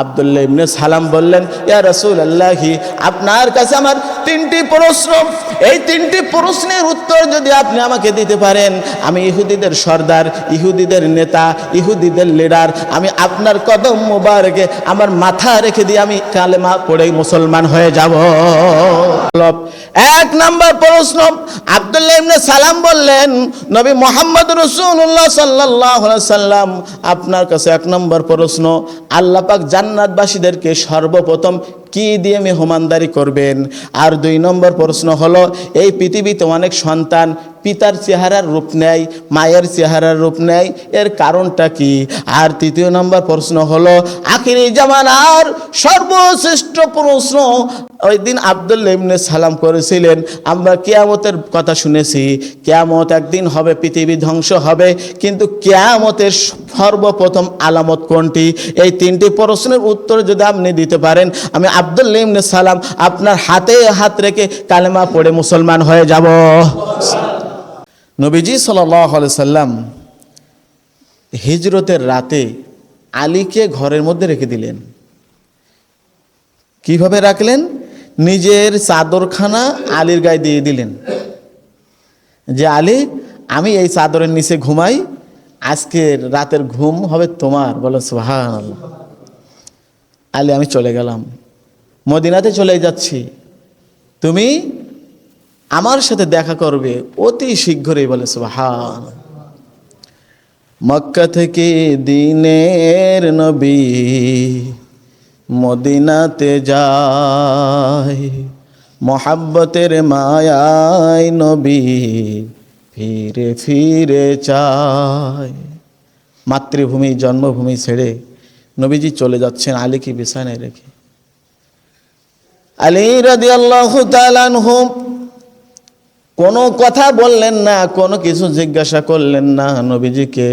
আবদুল্লাহ ইবনে সালাম বললেন, ইয়া রসুল আল্লাহি আপনার কাছে আমার তিনটি প্রশ্ন এই তিনটি প্রশ্নের উত্তর যদি আপনি আমাকে দিতে পারেন, আমি ইহুদিদের সর্দার, ইহুদিদের নেতা, ইহুদিদের লিডার আমি আপনার কদম মোবারকে, আমার মাথা রেখে দিয়ে আমি কালেমা পড়ে মুসলমান হয়ে যাব। এক নাম্বার প্রশ্ন আব্দুল্লাহ ইবনে সালাম বললেন, নবী মোহাম্মদ রসুল্লাহ সাল্লাহ সাল্লাম, আপনার কাছে এক নম্বর প্রশ্ন আল্লাহ পাক জান্নাতবাসীদেরকে সর্বপ্রথম কি দিয়ে মেহমানদারি করবেন? আর দুই নম্বর প্রশ্ন হলো, এই পৃথিবীতে অনেক সন্তান পিতার চেহারার রূপ নেয়, মায়ের চেহারার রূপ নেয়, এর কারণটা কি? আর তৃতীয় নম্বর প্রশ্ন হলো, আখিরি জামানার সর্বশ্রেষ্ঠ প্রশ্ন। ওই দিন আবদুল্লাহ ইবনে সালাম করেছিলেন, আমরা কেয়ামতের কথা শুনেছি, কেয়ামত একদিন হবে, পৃথিবী ধ্বংস হবে, কিন্তু কেয়ামতের সর্বপ্রথম আলামত কোনটি? এই তিনটি প্রশ্নের উত্তর যদি আপনি দিতে পারেন, আমি আবদুল্লাহ ইবনে সালাম আপনার হাতে হাত রেখে কালেমা পড়ে মুসলমান হয়ে যাব। নবীজি সাল্লাম হিজরতের রাতে আলীকে ঘরের মধ্যে রেখে দিলেন। কীভাবে রাখলেন? নিজের চাদরখানা আলীর গায়ে দিয়ে দিলেন। যে আলী, আমি এই চাদরের নিচে ঘুমাই আজকের রাতের ঘুম হবে তোমার। বলো সুহান আলী, আমি চলে গেলাম। মদিনাতে চলে যাচ্ছি। তুমি আমার সাথে দেখা করবে অতি শীঘ্রই বলে সুহান মক্কা থেকে দিনের নবী মদিনাতে যায়। মোহাব্বতের মায়ায় নবী ফিরে ফিরে চায়। মাতৃভূমি, জন্মভূমি ছেড়ে নবীজি চলে যাচ্ছেন আলীকে বিছানায় রেখে। আলী রাদি আল্লাহ কোনো কথা বললেন না, কোনো কিছু জিজ্ঞাসা করলেন না নবীজিকে।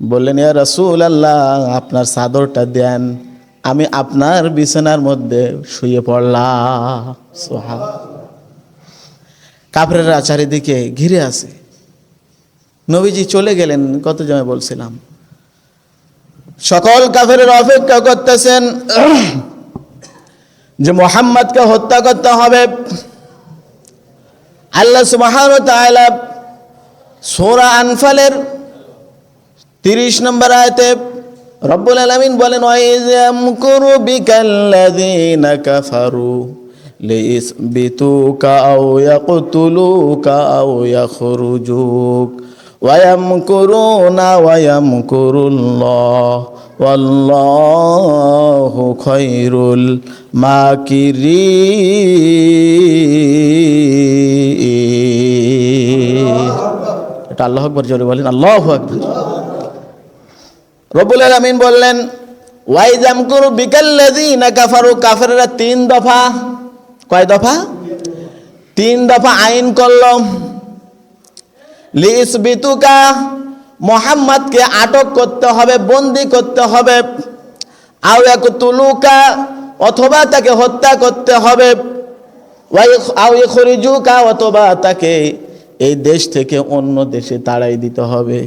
বললেন, ইয়া রসুল আল্লাহ আপনার চাদরটা দেন, আমি আপনার বিছানার মধ্যে শুয়ে পড়লাম। সোহা কাপড়েরা চারিদিকে ঘিরে আছে। নবীজি চলে গেলেন, কত জমে বলছিলাম। সকল কাফের অপেক্ষা করতেছেন। যে মোহাম্মদকে হত্যা করতে হবে। আল্লাহ সুবহান তাআলা সূরা আনফালের 30 নম্বর আয়াতে রব্বুল আলামিন বলেন ওয়াইজ ইয়ামকুরু বিকাল্লাযীনা কাফারু লিইসবিতুকা আও ইয়াকতুলুকা আও ইয়াখরুজুক। ওয়ায়ামকুরুনা ওয়ায়ামকুরুল্লাহ ওয়াল্লাহু খায়রুল মাকিরিন। এটা আল্লাহ আকবর জোরে বলেন, আল্লাহ আকবর। রবুল আলমিন বললেন ওয়াইজাম করু বিকাল্লাযীনা কাফারু কাফেররা তিন দফা, কয় দফা? তিন দফা আইন করল। লিসবিতুকা মোহাম্মদকে আটক করতে হবে, বন্দি করতে হবে। আও এক তুলুকা অথবা তাকে হত্যা করতে হবে। আও খরিজুকা অথবা তাকে এই দেশ থেকে অন্য দেশে তাড়াই দিতে হবে।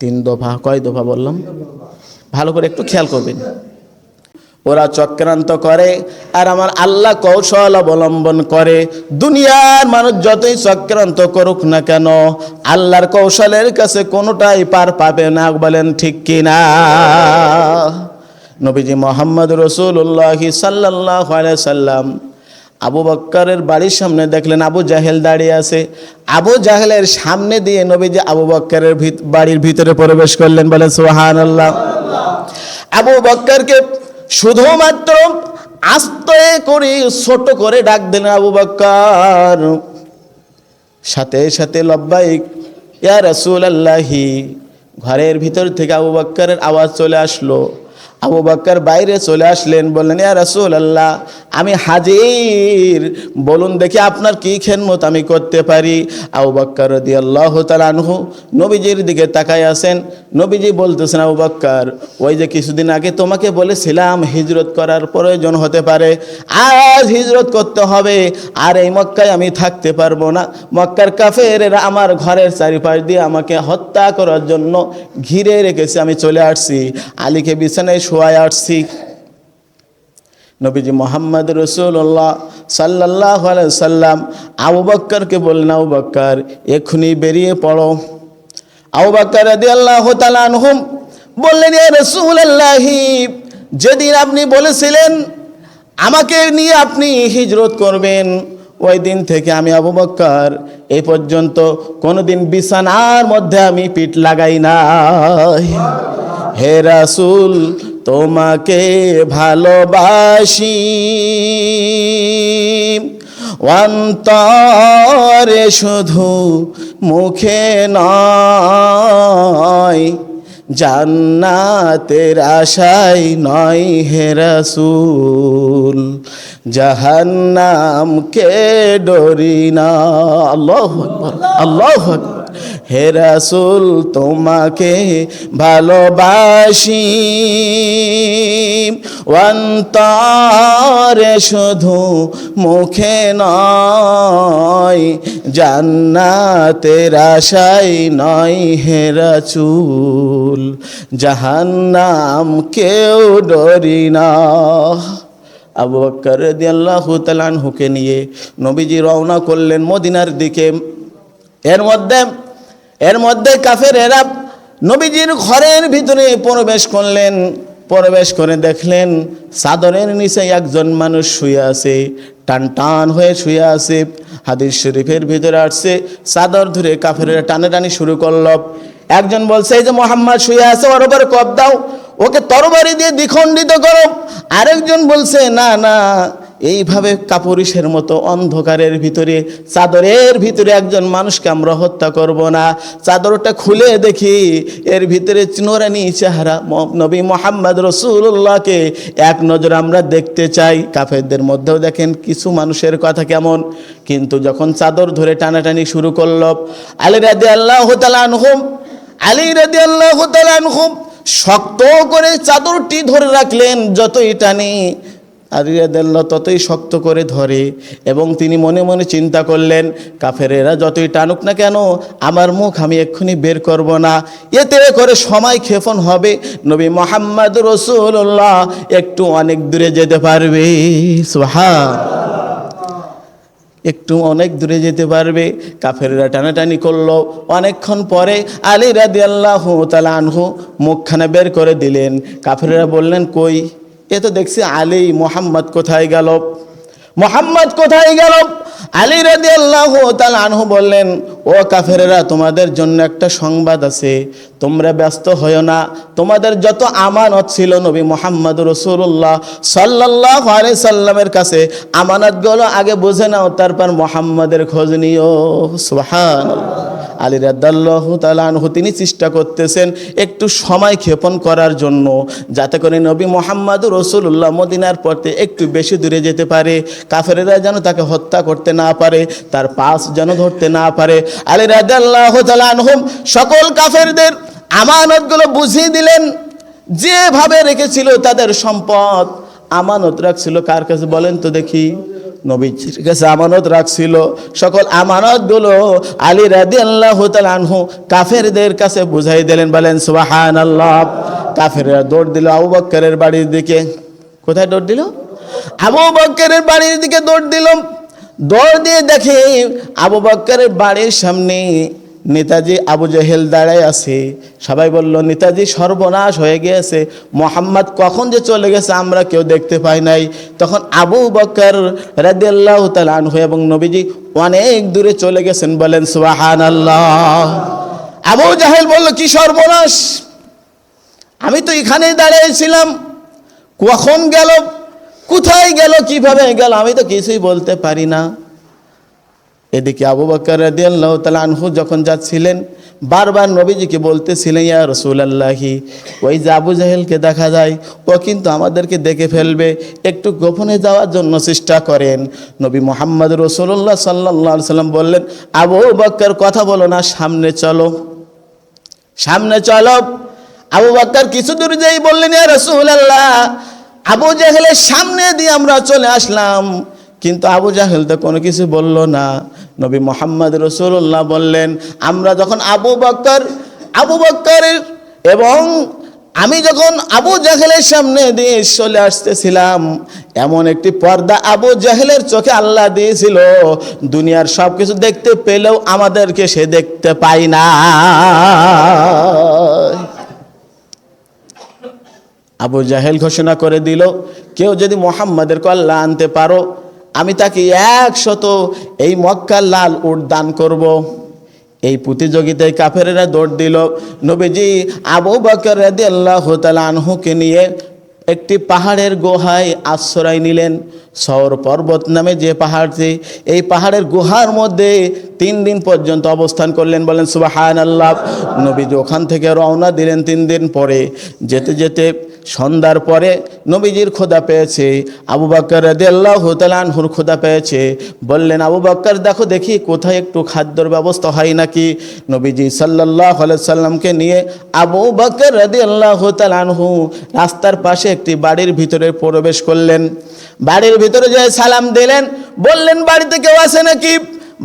তিন দফা, কয় দফা বললাম? ভালো করে একটু খেয়াল করবেন। ওরা চক্রান্ত করে আর আমার আল্লাহ কৌশল অবলম্বন করে। দুনিয়ার মানুষ যতই চক্রান্ত করুক না কেন, আল্লাহর কৌশলের কাছে কোনোটাই পার পাবে না। বলেন ঠিক কিনা? নবীজি মোহাম্মদ রসুল্লাহি সাল্লাহ সাল্লাম আবু বক্করের বাড়ির সামনে দেখলেন আবু জাহেল দাঁড়িয়ে আছে। আবু জাহেলের সামনে দিয়ে নবীজি আবু বক্করের বাড়ির ভিতরে প্রবেশ করলেন। বলে সোহান আল্লাহ আবু বক্করকে শুধুমাত্র আস্তে করে, ছোট করে ডাক দেন আবু বাক্কার। সাথে সাথে লব্বাইক, ইয়া রসুল আল্লাহি ঘরের ভিতর থেকে আবু বাক্কারের আওয়াজ চলে আসলো। আবু বাক্কার বাইরে চলে আসলেন, বললেন, ইয়া রাসূল আল্লাহ আমি হাজির। বলুন দেখি আপনার কি খেদমত আমি করতে পারি? আবু বাক্কার রাদিয়াল্লাহু তাআলা আনহু নবীজির দিকে তাকায় আছেন। নবীজি বলতেছেন, আবু বাক্কার ওই যে কিছুদিন আগে তোমাকে বলেছিলাম হিজরত করার প্রয়োজন হতে পারে। আজ হিজরত করতে হবে। আর এই মক্কায় আমি থাকতে পারব না। মক্কার কাফেরেরা আমার ঘরের চারিপাশ দিয়ে আমাকে হত্যা করার জন্য ঘিরে রেখেছে। আমি চলে আসছি। আলীকে বিছানায় শোয়ায় আসছি নবীজি মোহাম্মদ রসুল্লাহ সাল্লাহ সাল্লাম আবু বক্করকে বললেন, আবু বক্কর, এক্ষুনি বেরিয়ে পড়ো। আবু বক্কর তালানহুম বললেন এ রসুল যেদিন আপনি বলেছিলেন আমাকে নিয়ে আপনি হিজরত করবেন, ওই দিন থেকে আমি আবু বক্কর এই পর্যন্ত কোনোদিন বিছানার মধ্যে আমি পিঠ লাগাই না হে রাসুল তোমাকে ভালোবাসি। অন্তরে শুধু মুখে নয়, জান্নাতের আশাই নয় হেরাসুল জাহান্নামকে ডরি না। আল্লাহু আল্লাহু হে রাসূল, তোমাকে ভালোবাসি। অন্তরে শুধু মুখে নয়, জান্নাতের আশাই নয় হে রাসূল, জাহান্নাম কেউ ডরি না। আবু বকর রাদিয়াল্লাহু তাআলা আনহুকে নিয়ে নবীজি রওনা করলেন মদিনার দিকে। এর মধ্যে এর মধ্যে কাফের এরা নবীজির ঘরের ভিতরে প্রবেশ করলেন, প্রবেশ করে দেখলেন চাদরের নিচে একজন মানুষ শুয়ে আছে, টান টান হয়ে শুয়ে আছে, হাদিস শরীফের ভিতরে আসছে, চাদর ধরে কাফের টানে টানি শুরু করল। একজন বলছে, এই যে মোহাম্মদ শুয়ে আছে, ওর উপরে কপ দাও, ওকে তরবারি দিয়ে দ্বিখণ্ডিত করো। আরেকজন বলছে, না না এইভাবে কাপুরুষের মতো অন্ধকারের ভিতরে, চাদরের ভিতরে একজন মানুষকে আমরা হত্যা করব না। চাদরটা খুলে দেখি, এর ভিতরে চিনোরানি চেহারা নবী মোহাম্মদ রসুল্লাহকে এক নজর আমরা দেখতে চাই। কাফেরদের মধ্যেও দেখেন কিছু মানুষের কথা কেমন। কিন্তু যখন চাদর ধরে টানাটানি শুরু করল, আলী রাদি আল্লাহ আনহুম, আলী রাদি আল্লাহ আনহুম শক্ত করে চাদরটি ধরে রাখলেন, যতই টানি আরিয়াদাল্লাহ ততই শক্ত করে ধরে এবং তিনি মনে মনে চিন্তা করলেন, কাফেরেরা যতই টানুক না কেন, আমার মুখ আমি এক্ষুনি বের করব না। এতে করে সময় ক্ষেপণ হবে। নবী মোহাম্মদ রসুল্লাহ একটু অনেক দূরে যেতে পারবে। সোহা একটু অনেক দূরে যেতে পারবে। কাফেররা টানাটানি করল। অনেকক্ষণ পরে আলী রাদি আল্লাহ তালা আনহু মুখখানা বের করে দিলেন। কাফেররা বললেন, কই? এ তো দেখছি আলী মোহাম্মদ কোথায় গেল? মোহাম্মদ কোথায় গেল? আলী রাদি আল্লাহ তাল আনহু বললেন, ও কাফেরেরা, তোমাদের জন্য একটা সংবাদ আছে। তোমরা ব্যস্ত হয়েও না। তোমাদের যত আমানত ছিল নবী মোহাম্মদ রসুল্লাহ সাল্লাহ আলি সাল্লামের কাছে, আমানতগুলো আগে বুঝে নাও, তারপর মোহাম্মদের খোঁজ নিও। সুহান আলী রাদ্দাল্লাহ তালানহু তিনি চেষ্টা করতেছেন একটু সময় ক্ষেপণ করার জন্য, যাতে করে নবী মোহাম্মদ রসুল্লাহ মদিনার পথে একটু বেশি দূরে যেতে পারে। কাফেরেরা যেন তাকে হত্যা করতে না পারে, তার পাস যেন ধরতে না পারে। আলী তালানহুম সকল কাফেরদের আমানতগুলো বুঝিয়ে দিলেন, যেভাবে রেখেছিল তাদের সম্পদ আমানত রাখছিল। কার কাছে বলেন তো দেখি? নবীজির কাছে আমানত রাখছিল। সকল আমানতগুলো আলী রাদি আল্লাহ আনহু কাফেরদের কাছে বুঝাই দিলেন, বলেন সুবাহান আল্লাহ কাফেররা দৌড় দিল আবু বক্করের বাড়ির দিকে। কোথায় দৌড় দিল? আবু বক্করের বাড়ির দিকে দৌড় দিল। দৌড় দিয়ে দেখে আবু বক্করের বাড়ির সামনে নেতাজি আবু জহেল দাঁড়ায় আছে। সবাই বলল, নেতাজি, সর্বনাশ হয়ে গিয়েছে। মোহাম্মদ কখন যে চলে গেছে আমরা কেউ দেখতে পাই নাই। তখন আবু বকর রাদিয়াল্লাহু তাআলা আনহু এবং নবীজি অনেক দূরে চলে গেছেন, বলেন, সুবহানাল্লাহ। আবু জাহেল বলল, কি সর্বনাশ! আমি তো এখানেই দাঁড়িয়েছিলাম কখন গেল কোথায় গেল, কীভাবে গেল, আমি তো কিছুই বলতে পারি না। এদিকে আবু বকর রাদিয়াল্লাহু তাআলা আনহু যখন যাচ্ছিলেন, বারবার নবীজিকে বলতেছিলেন, ইয়া রাসূলুল্লাহি, ওই যে আবু জাহেলকে দেখা যায়, ও কিন্তু আমাদেরকে দেখে ফেলবে, একটু গোপনে যাওয়ার জন্য চেষ্টা করেন। নবী মোহাম্মদ রসুল্লাহ আলাইহি সাল্লাম বললেন, আবু বকর, কথা বলো না, সামনে চলো সামনে চলো। আবু বকর কিছু দূর যেই বললেন, ইয়া রাসূলুল্লাহ আবু জাহেলের সামনে দিয়ে আমরা চলে আসলাম। কিন্তু আবু জাহেল তো কোনো কিছু বলল না। নবী মোহাম্মদ রসুল্লাহ বললেন, আমরা যখন আবু বক্কর আবু বক্করের এবং আমি যখন আবু জাহেলের সামনে দিয়ে চলে আসতেছিলাম, এমন একটি পর্দা আবু জাহেলের চোখে আল্লাহ দিয়েছিল। দুনিয়ার সব কিছু দেখতে পেলেও আমাদেরকে সে দেখতে পায় না আবু জাহেল ঘোষণা করে দিল, কেউ যদি মোহাম্মদের কল্লা আনতে পারো, আমি তাকে একশত এই মক্কার লাল উট দান করব। এই প্রতিযোগিতায় কাফেরেরা দৌড় দিল নবীজি আবু বকর আনহুকে নিয়ে একটি পাহাড়ের গোহায় আশ্রয় নিলেন সৌর পর্বত নামে যে পাহাড়টি, এই পাহাড়ের গুহার মধ্যে তিন দিন পর্যন্ত অবস্থান করলেন, বলেন সুবাহান আল্লাহ নবীজি ওখান থেকে রওনা দিলেন তিন দিন পরে। যেতে যেতে সন্ধ্যার পরে নবীজির খোদা পেয়েছে, আবু বাক্কর রাদি আল্লাহ তালানহুর খোদা পেয়েছে। বললেন, আবু বাক্কর দেখো, দেখি, কোথায় একটু খাদ্যর ব্যবস্থা হয় নাকি? নবীজি সাল্লাহ সাল্লামকে নিয়ে আবু বাক্কর রাদি আল্লাহ তালানহু রাস্তার পাশে একটি বাড়ির ভিতরে প্রবেশ করলেন। বাড়ির ভিতরে যে সালাম দিলেন। বললেন, বাড়িতে কেউ আছে নাকি?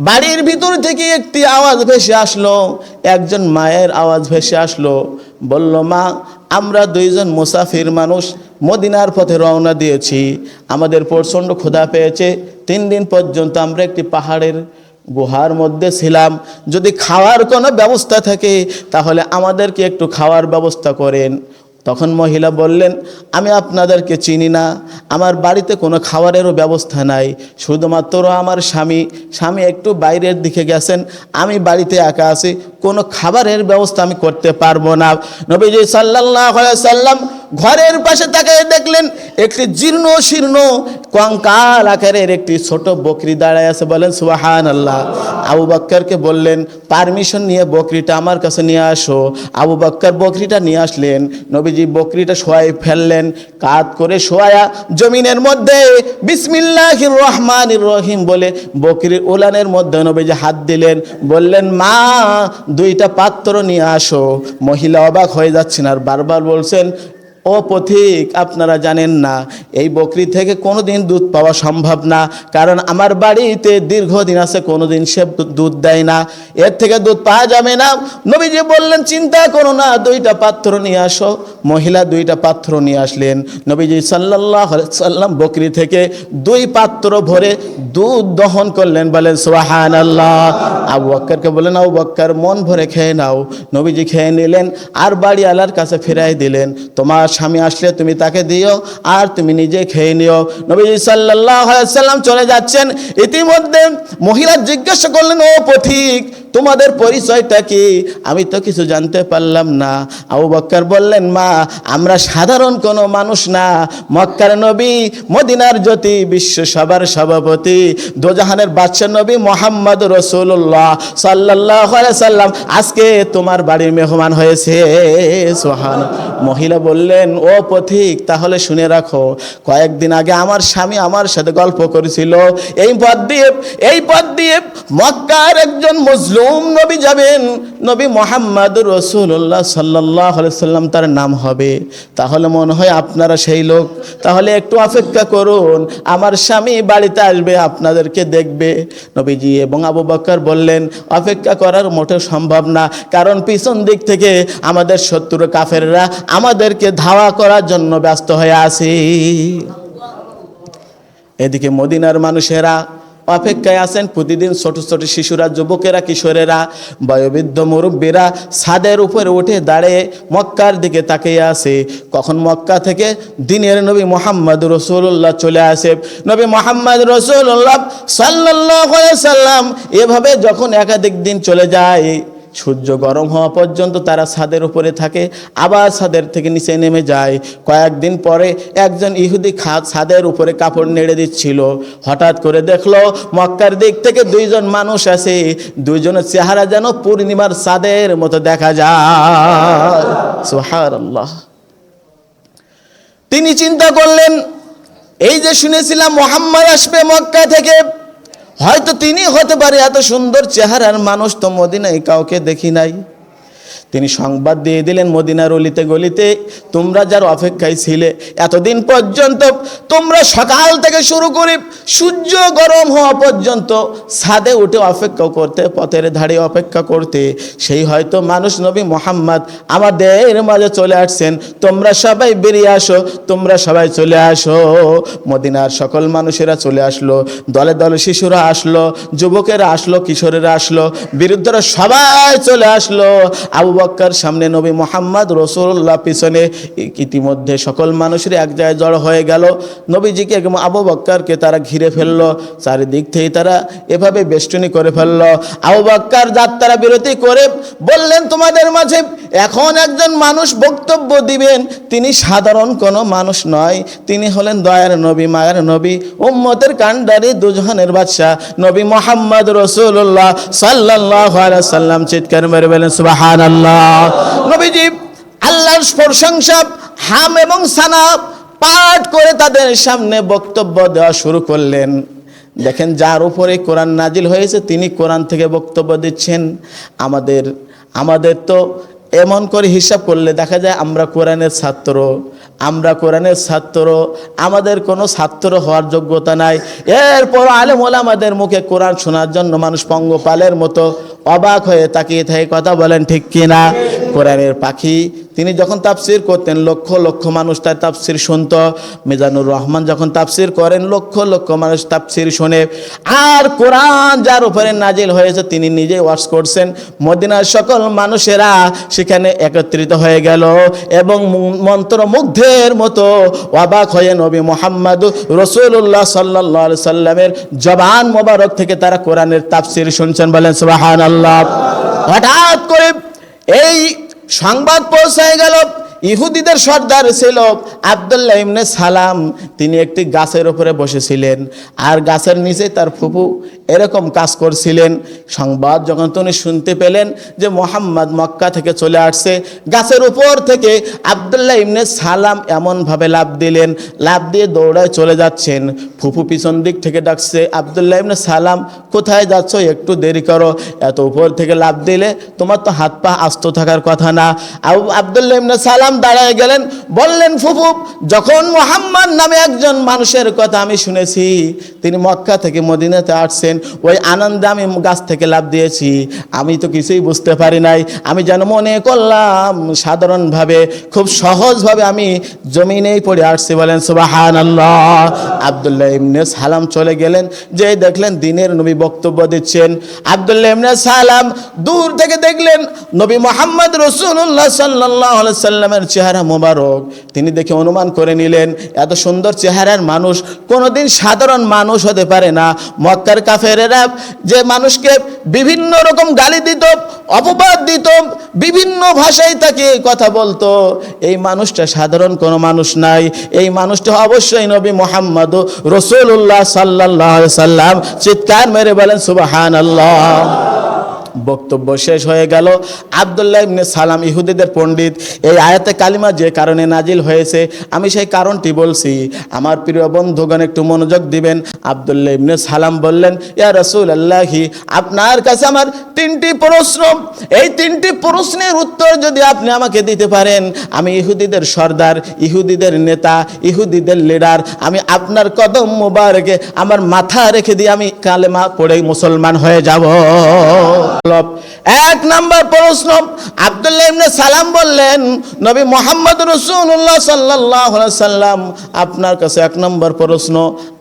বাড়ির ভিতর থেকে একটি আওয়াজ ভেসে আসলো। একজন মায়ের আওয়াজ ভেসে আসলো। বলল, মা, আমরা দুইজন মুসাফির মানুষ, মদিনার পথে রওনা দিয়েছি। আমাদের প্রচণ্ড ক্ষুধা পেয়েছে। তিন দিন পর্যন্ত আমরা একটি পাহাড়ের গুহার মধ্যে ছিলাম। যদি খাওয়ার কোনো ব্যবস্থা থাকে, তাহলে আমাদেরকে একটু খাওয়ার ব্যবস্থা করেন। তখন মহিলা বললেন, আমি আপনাদেরকে চিনি না, আমার বাড়িতে কোনো খাবারেরও ব্যবস্থা নাই। শুধুমাত্র আমার স্বামী স্বামী একটু বাইরের দিকে গেছেন, আমি বাড়িতে একা আছি, কোনো খাবারের ব্যবস্থা আমি করতে পারব না। নবীজি সাল্লাহ সাল্লাম ঘরের পাশে তাকায় দেখলেন একটি জীর্ণ শীর্ণ কঙ্কাল আকারের একটি ছোট বকরি দাঁড়ায় আছে। বলেন সুবাহান আল্লাহ আবু বাক্কারকে বললেন, পারমিশন নিয়ে বকরিটা আমার কাছে নিয়ে আসো। আবু বাক্কার বকরিটা নিয়ে আসলেন। নবীজি বকরিটা শোয়াই ফেললেন, কাত করে শোয়া জমিনের মধ্যে বিসমিল্লাহ রহমান রহিম বলে বকরির উলানের মধ্যে নবীজি হাত দিলেন। বললেন, মা, দুইটা পাত্র নিয়ে আসো। মহিলা অবাক হয়ে যাচ্ছেন আর বারবার বলছেন ও পথিক, আপনারা জানেন না, এই বকরি থেকে কোনো দিন দুধ পাওয়া সম্ভব না, কারণ আমার বাড়িতে দীর্ঘদিন আছে কোনো দিন সে দুধ দেয় না। এর থেকে দুধ পাওয়া যাবে না। নবীজি বললেন, চিন্তা করো না, দুইটা পাত্র নিয়ে আসো। মহিলা দুইটা পাত্র নিয়ে আসলেন। নবীজি সাল্লাহ সাল্লাম বকরি থেকে দুই পাত্র ভরে দুধ দহন করলেন, বলেন সোহান আল্লাহ আবু বক্করকে বললেন, আবু বক্কর, মন ভরে খেয়ে নাও। নবীজি খেয়ে নিলেন, আর বাড়ি আলার কাছে ফিরাই দিলেন। তোমার স্বামী আসলে তুমি তাকে দিও আর তুমি নিজে খেয়ে নিও। নবীজি সাল্লাহ সাল্লাম চলে যাচ্ছেন। ইতিমধ্যে মহিলা জিজ্ঞাসা করলেন, ও পথিক তোমাদের পরিচয়টা কি? আমি তো কিছু জানতে পারলাম না। আবু বক্কর বললেন, মা, আমরা সাধারণ কোনো মানুষ না। মক্কার নবী, মদিনার জ্যোতি, বিশ্ব সবার সভাপতি। দোজাহানের বাদশাহ নবী মোহাম্মদ রসুল্লাহ সাল্লাহ সাল্লাম। আজকে তোমার বাড়ির মেহমান হয়েছে। সোহান মহিলা বললেন, ও পথিক, তাহলে শুনে রাখো। কয়েকদিন আগে আমার স্বামী আমার সাথে গল্প করেছিল। এই পথ দিয়ে এই পথ দিয়ে মক্কার একজন মুসলুম নবী যাবেন, নবী মোহাম্মদ রসুল্লাহ সাল্লাহ সাল্লাম, তার নাম হবে। তাহলে মনে হয় আপনারা সেই লোক। তাহলে একটু অপেক্ষা করুন, আমার স্বামী বাড়িতে আসবে, আপনাদেরকে দেখবে। নবীজি এবং আবু বক্কর বললেন, অপেক্ষা করার মোটেও সম্ভব না। কারণ পিছন দিক থেকে আমাদের শত্রু কাফেররা আমাদেরকে ধাওয়া করার জন্য ব্যস্ত হয়ে আছে। এদিকে মদিনার মানুষেরা অপেক্ষায় আছেন প্রতিদিন ছোট ছোট শিশুরা, যুবকেরা, কিশোরেরা, বয়োবৃদ্ধ মুরব্বীরা ছাদের উপরে উঠে দাঁড়িয়ে মক্কার দিকে তাকিয়ে আছে। কখন মক্কা থেকে দিনের নবী মোহাম্মদ রসুল্লাহ চলে আসে। নবী মোহাম্মদ রসুল্লাহ সাল্লাহ সাল্লাম এভাবে যখন একাধিক দিন চলে যায় সূর্য গরম হওয়া পর্যন্ত তারা ছাদের উপরে থাকে, আবার ছাদের থেকে নিচে নেমে যায়। কয়েকদিন পরে একজন ইহুদি খা, ছাদের উপরে কাপড় নেড়ে দিচ্ছিল। হঠাৎ করে দেখল, মক্কার দিক থেকে দুইজন মানুষ আছে। দুইজনের চেহারা যেন পূর্ণিমার চাঁদের মতো দেখা যায়। তিনি চিন্তা করলেন, এই যে শুনেছিলাম, মোহাম্মদ আসবে মক্কা থেকে। হয়তো তিনি হতে পারে এত সুন্দর চেহারার মানুষ তো মদিনায় কাউকে দেখি নাই। তিনি সংবাদ দিয়ে দিলেন মদিনার অলিতে গলিতে, তোমরা যার অপেক্ষায় ছিলে, এতদিন পর্যন্ত তোমরা সকাল থেকে শুরু করে সূর্য গরম হওয়া পর্যন্ত ছাদে উঠে অপেক্ষা করতে, পথের ধারে অপেক্ষা করতে, সেই হয়তো মানুষ নবী মোহাম্মদ আমাদের মাঝে চলে আসছেন। তোমরা সবাই বেরিয়ে আসো, তোমরা সবাই চলে আসো। মদিনার সকল মানুষেরা চলে আসলো, দলে দলে শিশুরা আসলো, যুবকেরা আসলো, কিশোরেরা আসলো বিরুদ্ধরা সবাই চলে আসলো। আবু বক্কার সামনে নবী মোহাম্মদ রসুল্লাহ পিছনে ইতিমধ্যে সকল মানুষের এক জায়গায় জড়ো হয়ে গেল। নবীজিকে এবং আবু বক্কারকে তারা ঘিরে ফেলল, চারিদিক থেকে তারা এভাবে বেষ্টনী করে ফেলল। আবু বক্কার যাত্রা বিরতি করে বললেন, তোমাদের মাঝে এখন একজন মানুষ বক্তব্য দিবেন। তিনি সাধারণ কোনো মানুষ নয়। তিনি হলেন দয়ার নবী, মায়ের নবী, উম্মতের কান্ডারি দুজহানের বাদশাহ। নবী মোহাম্মদ রসুল্লাহ সাল্লাহ সাল্লাম চিৎকার মেরে বলেন সুবাহান আল্লাহ নবীজি আল্লাহর প্রশংসা, হাম এবং সানা পাঠ করে তাদের সামনে বক্তব্য দেওয়া শুরু করলেন। দেখেন, যার উপরে কোরআন নাজিল হয়েছে, তিনি কোরআন থেকে বক্তব্য দিচ্ছেন। আমাদের আমাদের তো এমন করে হিসাব করলে দেখা যায় আমরা কোরআনের ছাত্র, আমরা কোরআনের ছাত্র, আমাদের কোনো ছাত্র হওয়ার যোগ্যতা নাই। এরপর আলেম ওলামাদের মুখে কোরআন শোনার জন্য মানুষ পঙ্গপালের মতো অবাক হয়ে তাকিয়ে থেকে কথা বলেন ঠিক কিনা? কোরআনের পাখি। তিনি যখন তাফসির করতেন, লক্ষ লক্ষ মানুষ তার তাফসির শুনত। মিজানুর রহমান যখন তাফসির করেন, লক্ষ লক্ষ মানুষ তাফসির শোনে। আর কোরআন যার উপরে নাজিল হয়েছে, তিনি নিজেই ওয়াশ করছেন। মদিনার সকল মানুষেরা সেখানে একত্রিত হয়ে গেল এবং মন্ত্রমুগ্ধের মতো অবাক হয়ে নবী মোহাম্মদ রসুল্লাহ সাল্লাহ সাল্লামের জবান মোবারক থেকে তারা কোরআনের তাফসির শুনছেন বলেন সুবাহান আল্লাহ হঠাৎ করে এই সংবাদ পৌঁছায় গেল। ইহুদিদের সর্দার ছিল আবদুল্লাহ ইবনে সালাম। তিনি একটি গাছের উপরে বসেছিলেন আর গাছের নিচে তার ফুপু এরকম কাজ করছিলেন। সংবাদ যখন তিনি শুনতে পেলেন যে মোহাম্মদ মক্কা থেকে চলে আসছে, গাছের উপর থেকে আবদুল্লাহ ইবনে সালাম এমনভাবে লাভ দিলেন লাভ দিয়ে দৌড়ায় চলে যাচ্ছেন। ফুপু পিছন দিক থেকে ডাকছে, আবদুল্লাহ ইবনে সালাম, কোথায় যাচ্ছ? একটু দেরি করো। এত উপর থেকে লাভ দিলে তোমার তো হাত পা আস্ত থাকার কথা না। আবু- আবদুল্লাহ ইবনে সালাম দাঁড়ায় গেলেন। বললেন, ফুফু, যখন মোহাম্মদ নামে একজন মানুষের কথা আমি শুনেছি, তিনি মক্কা থেকে মদিনাতে আসছেন, ওই আনন্দে আমি গাছ থেকে লাভ দিয়েছি। আমি তো কিছুই বুঝতে পারি নাই। আমি যেন মনে করলাম, সাধারণভাবে, খুব সহজভাবে আমি জমিনেই পড়ে আসছি বলেন সুবাহান আল্লাহ আবদুল্লাহ ইবনে সালাম চলে গেলেন যে দেখলেন দিনের নবী বক্তব্য দিচ্ছেন। আবদুল্লাহ ইবনে সালাম দূর থেকে দেখলেন, নবী মোহাম্মদ রসুল্লাহ সাল্লাহ সাল্লামের চেহারা মোবারক। তিনি দেখে অনুমান করে নিলেন, এত সুন্দর চেহারার মানুষ, কোনোদিন সাধারণ মানুষ হতে পারে না। মক্কার কাফেরেরা যে মানুষকে বিভিন্ন রকম গালি দিত, অপবাদ দিত, বিভিন্ন ভাষায় তাকে কথা বলতো। এই মানুষটা সাধারণ কোনো মানুষ নাই। এই মানুষটা অবশ্যই নবী মোহাম্মদ রসুল্লাহ সাল্লাহ সাল্লাম। চিৎকার মেরে বলেন সুবাহান আল্লাহ বক্তব্য শেষ হয়ে গেল। আবদুল্লাহ ইবনে সালাম ইহুদিদের পণ্ডিত। এই আয়াতে কালিমা যে কারণে নাজিল হয়েছে, আমি সেই কারণটি বলছি। আমার প্রিয় বন্ধুগণ, একটু মনোযোগ দিবেন। আবদুল্লাহ ইবনে সালাম বললেন, ইয়া রসুল আল্লাহি আপনার কাছে আমার তিনটি প্রশ্ন। এই তিনটি প্রশ্নের উত্তর যদি আপনি আমাকে দিতে পারেন, আমি ইহুদিদের সর্দার, ইহুদিদের নেতা, ইহুদিদের লিডার, আমি আপনার কদম মোবারকে, আমার মাথা রেখে দিয়ে আমি কালেমা পড়ে মুসলমান হয়ে যাব। এক নম্বর প্রশ্ন, আব্দুল্লাহ ইবনে সালাম বললেন, নবী মোহাম্মদ রসুল্লাহ সাল্লাহ সাল্লাম আপনার কাছে এক নম্বর প্রশ্ন,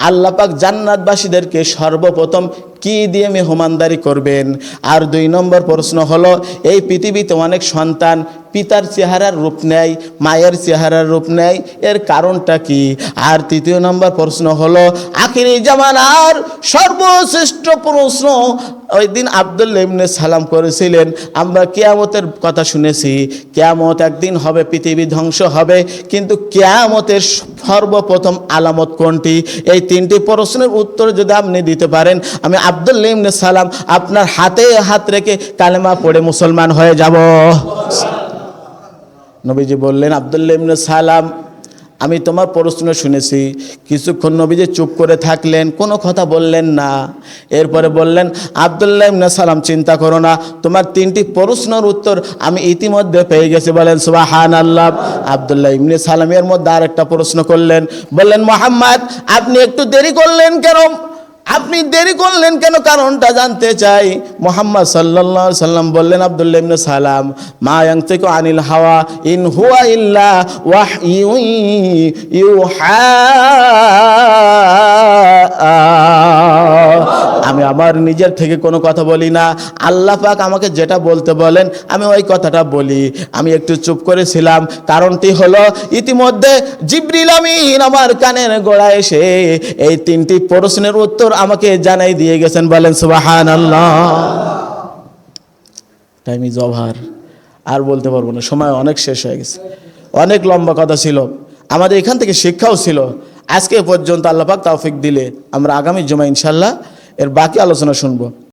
আল্লাহ পাক জান্নাতবাসীদেরকে সর্বপ্রথম কি দিয়ে মেহমানদারি করবেন? আর দুই নম্বর প্রশ্ন হলো, এই পৃথিবীতে অনেক সন্তান পিতার চেহারার রূপ নেয়, মায়ের চেহারার রূপ নেয়। এর কারণটা কি? আর তৃতীয় নম্বর প্রশ্ন হলো, আখিরি জামানার সর্বশ্রেষ্ঠ প্রশ্ন। ওই দিন আবদুল্লা ইবনে সালাম করেছিলেন, আমরা কেয়ামতের কথা শুনেছি, কেয়ামত একদিন হবে, পৃথিবী ধ্বংস হবে, কিন্তু কেয়ামতের সর্বপ্রথম আলামত কোনটি? এই তিনটি প্রশ্নের উত্তর যদি আপনি দিতে পারেন, আমি আবদুল্লা ইবনে সালাম আপনার হাতে হাত রেখে কালেমা পড়ে মুসলমান হয়ে যাব। নবীজি বললেন, আবদুল্লাহ ইবনে সালাম, আমি তোমার প্রশ্ন শুনেছি। কিছুক্ষণ নবীজি চুপ করে থাকলেন, কোনো কথা বললেন না। এরপরে বললেন, আবদুল্লাহ ইবনে সালাম, চিন্তা করো না, তোমার তিনটি প্রশ্নের উত্তর আমি ইতিমধ্যে পেয়ে গেছি। বলেন সুবাহান আল্লাহ আবদুল্লাহ ইবনে সালামের মধ্যে আর একটা প্রশ্ন করলেন, বললেন, মোহাম্মদ, আপনি একটু দেরি করলেন কেন? আপনি দেরি করলেন কেন? কারণটা জানতে চাই। মোহাম্মদ সাল্লাহ সাল্লাম বললেন, আবদুল্লাহ সালাম, মা থেকে আনিল হাওয়া ইন হুয়া ইল্লা ওয়াহ ইউ ইউ ইউহা। আমি আমার নিজের থেকে কোনো কথা বলি না। আল্লাহ পাক আমাকে যেটা বলতে বলেন, আমি ওই কথাটা বলি। আমি একটু চুপ করেছিলাম, কারণটি হলো ইতিমধ্যে জিব্রিল আমিন আমার কানের গোড়ায় এসে এই তিনটি প্রশ্নের উত্তর আমাকে জানাই দিয়ে গেছেন। বলেন সুবাহান আল্লাহ টাইম ইজ ওভার আর বলতে পারব না, সময় অনেক শেষ হয়ে গেছে। অনেক লম্বা কথা ছিল। আমাদের এখান থেকে শিক্ষাও ছিল। আজকে পর্যন্ত আল্লাপাক তাওফিক দিলে আমরা আগামী জমা ইনশাল্লাহ এর বাকি আলোচনা শুনব।